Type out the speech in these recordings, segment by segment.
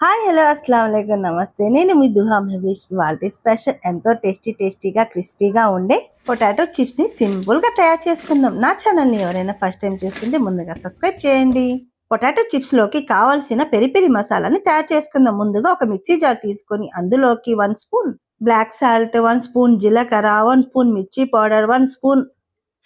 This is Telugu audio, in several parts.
హాయ్ హలో అస్సలం అయికం నమస్తే నేను మీ దుహా మహేష్. వాళ్ళ స్పెషల్ ఎంతో టేస్టీ టేస్టీగా క్రిస్పీగా ఉండే పొటాటో చిప్స్ని సింపుల్గా సింపుల్గా తయారు చేసుకుందాం. నా ఛానల్ని ఎవరైనా ఫస్ట్ టైం చూస్తుంటే ముందుగా సబ్స్క్రైబ్ చేయండి. పొటాటో చిప్స్లోకి కావాల్సిన పెరి పెరి మసాలాని తయారు చేసుకుందాం. ముందుగా ఒక మిక్సీ జార్ తీసుకొని అందులోకి one spoon black salt one spoon జీలకర్ర వన్ స్పూన్ మిర్చి powder one spoon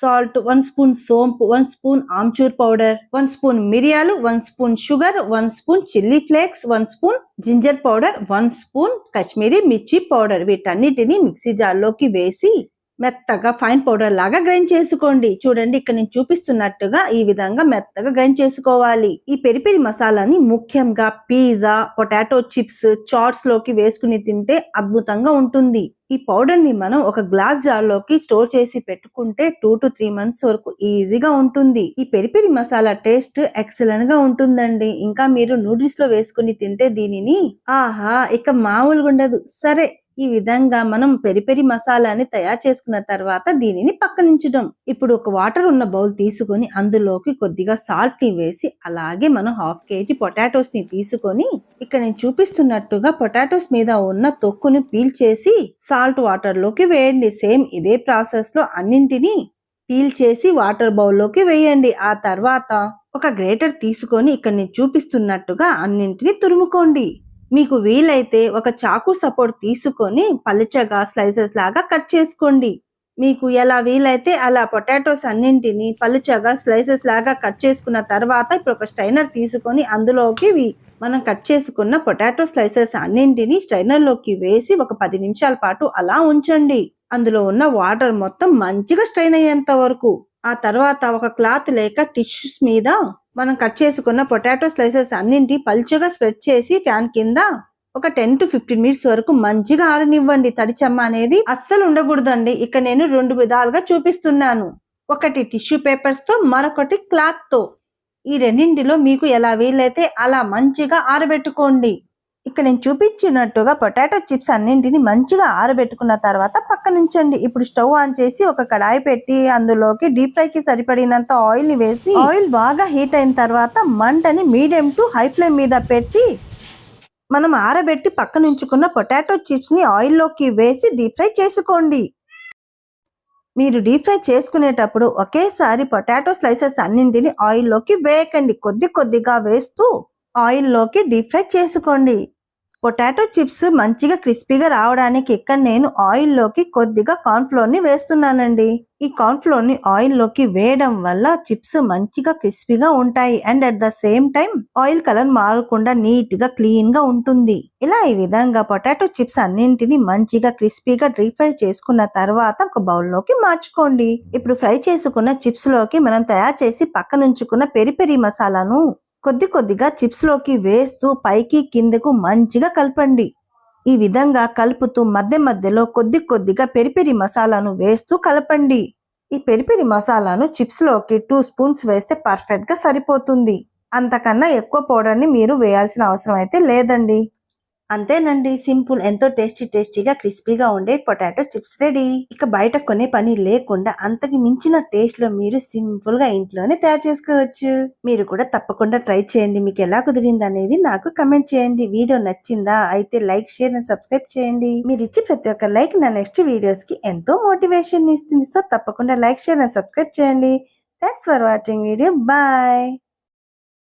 salt one spoon సోంపు one spoon amchur powder one spoon మిరియాలు one spoon sugar one spoon chilli flakes one spoon ginger powder one spoon Kashmiri మిర్చి పౌడర్. వీటన్నిటిని మిక్సీ జార్లోకి వేసి మెత్తగా ఫైన్ పౌడర్ లాగా గ్రైండ్ చేసుకోండి. చూడండి ఇక్కడ నేను చూపిస్తున్నట్టుగా ఈ విధంగా మెత్తగా గ్రైండ్ చేసుకోవాలి. ఈ పెరి పెరి మసాలాని ముఖ్యంగా పిజ్జా పొటాటో చిప్స్ చాట్స్లోకి వేసుకుని తింటే అద్భుతంగా ఉంటుంది. ఈ పౌడర్ని మనం ఒక గ్లాస్ జార్లోకి స్టోర్ చేసి పెట్టుకుంటే టూ టు త్రీ మంత్స్ వరకు ఈజీగా ఉంటుంది. ఈ పెరి పెరి మసాలా టేస్ట్ ఎక్సలెంట్గా ఉంటుందండి. ఇంకా మీరు నూడిల్స్లో వేసుకుని తింటే దీనిని ఆహా ఇక మామూలుగా ఉండదు. సరే ఈ విధంగా మనం పెరి పెరి మసాలాని తయారు చేసుకున్న తర్వాత దీనిని పక్కనుంచడం. ఇప్పుడు ఒక వాటర్ ఉన్న బౌల్ తీసుకొని అందులోకి కొద్దిగా సాల్ట్ని వేసి అలాగే మనం హాఫ్ కేజీ పొటాటోస్ని తీసుకొని ఇక్కడ నేను చూపిస్తున్నట్టుగా పొటాటోస్ మీద ఉన్న తొక్కుని పీల్ చేసి సాల్ట్ వాటర్లోకి వేయండి. సేమ్ ఇదే ప్రాసెస్లో అన్నింటినీ పీల్ చేసి వాటర్ బౌల్లోకి వేయండి. ఆ తర్వాత ఒక గ్రేటర్ తీసుకొని ఇక్కడ నేను చూపిస్తున్నట్టుగా అన్నింటినీ తురుముకోండి. మీకు వీలైతే ఒక చాకు సపోర్ట్ తీసుకొని పలుచగా స్లైసెస్ లాగా కట్ చేసుకోండి. మీకు ఎలా వీలైతే అలా పొటాటోస్ అన్నింటిని పలుచగా స్లైసెస్ లాగా కట్ చేసుకున్న తర్వాత ఇప్పుడు ఒక స్ట్రైనర్ తీసుకొని అందులోకి మనం కట్ చేసుకున్న పొటాటో స్లైసెస్ అన్నింటిని స్ట్రైనర్లోకి వేసి ఒక పది నిమిషాల పాటు అలా ఉంచండి. అందులో ఉన్న వాటర్ మొత్తం మంచిగా స్ట్రైన్ అయ్యేంత వరకు. ఆ తర్వాత ఒక క్లాత్ లేక టిష్యూస్ మీద మనం కట్ చేసుకున్న పొటాటో స్లైసెస్ అన్నింటి పలుచగా స్ప్రెడ్ చేసి ఫ్యాన్ కింద ఒక టెన్ టు ఫిఫ్టీన్ మినిట్స్ వరకు మంచిగా ఆరనివ్వండి. తడి చెమ్మ అనేది అస్సలు ఉండకూడదండి. ఇక నేను రెండు విధాలుగా చూపిస్తున్నాను. ఒకటి టిష్యూ పేపర్స్తో మరొకటి క్లాత్తో ఈ రెండింటిలో మీకు ఎలా వీలైతే అలా మంచిగా ఆరబెట్టుకోండి. ఇక్కడ నేను చూపించినట్టుగా పొటాటో చిప్స్ అన్నింటిని మంచిగా ఆరబెట్టుకున్న తర్వాత పక్కనుంచండి ఇప్పుడు స్టవ్ ఆన్ చేసి ఒక కడాయి పెట్టి అందులోకి డీప్ ఫ్రై కి సరిపడినంత ఆయిల్ని వేసి ఆయిల్ బాగా హీట్ అయిన తర్వాత మంటని మీడియం టు హై ఫ్లేమ్ మీద పెట్టి మనం ఆరబెట్టి పక్కన ఉంచుకున్న పొటాటో చిప్స్ని ఆయిల్లోకి వేసి డీప్ ఫ్రై చేసుకోండి. మీరు డీప్ ఫ్రై చేసుకునేటప్పుడు ఒకేసారి పొటాటో స్లైసెస్ అన్నింటిని ఆయిల్లోకి వేయకండి. కొద్ది కొద్దిగా వేస్తూ ఆయిల్లోకి డీప్ ఫ్రై చేసుకోండి. పొటాటో చిప్స్ మంచిగా క్రిస్పీగా రావడానికి ఇక్కడ నేను ఆయిల్లోకి కొద్దిగా కార్న్ఫ్లోర్ని వేస్తున్నానండి. ఈ కార్న్ఫ్లోర్ని ఆయిల్లోకి వేయడం వల్ల చిప్స్ మంచిగా క్రిస్పీగా ఉంటాయి. And at the same time oil colour మారకుండా నీట్గా క్లీన్గా ఉంటుంది. ఇలా ఈ విధంగా పొటాటో చిప్స్ అన్నింటిని మంచిగా క్రిస్పీగా డీప్ ఫ్రై చేసుకున్న తర్వాత ఒక బౌల్లోకి మార్చుకోండి. ఇప్పుడు ఫ్రై చేసుకున్న చిప్స్లోకి మనం తయారు చేసి పక్కనుంచుకున్న పెరి పెరి మసాలాను కొద్ది కొద్దిగా చిప్స్లోకి వేస్తూ పైకి కిందకు మంచిగా కలపండి. ఈ విధంగా కలుపుతూ మధ్య మధ్యలో కొద్ది కొద్దిగా పెరిపెరి మసాలాను వేస్తూ కలపండి. ఈ పెరిపెరి మసాలాను చిప్స్లోకి టూ స్పూన్స్ వేస్తే పర్ఫెక్ట్గా సరిపోతుంది. అంతకన్నా ఎక్కువ పౌడర్ని మీరు వేయాల్సిన అవసరం అయితే లేదండి. అంతేనండి సింపుల్ ఎంతో టేస్టీ టేస్టీగా క్రిస్పీగా ఉండే పొటాటో చిప్స్ రెడీ. ఇక బయట కొనే పని లేకుండా అంతకి మించిన టేస్ట్లో మీరు సింపుల్గా ఇంట్లోనే తయారు చేసుకోవచ్చు. మీరు కూడా తప్పకుండా ట్రై చేయండి. మీకు ఎలా కుదిరింది అనేది నాకు కమెంట్ చేయండి. వీడియో నచ్చిందా అయితే లైక్ షేర్ అండ్ సబ్స్క్రైబ్ చేయండి. మీరు ఇచ్చి ప్రతి ఒక్క లైక్ నా నెక్స్ట్ వీడియోస్కి ఎంతో మోటివేషన్ ఇస్తుంది. సో తప్పకుండా లైక్ షేర్ అండ్ సబ్స్క్రైబ్ చేయండి. Thanks for watching video. Bye!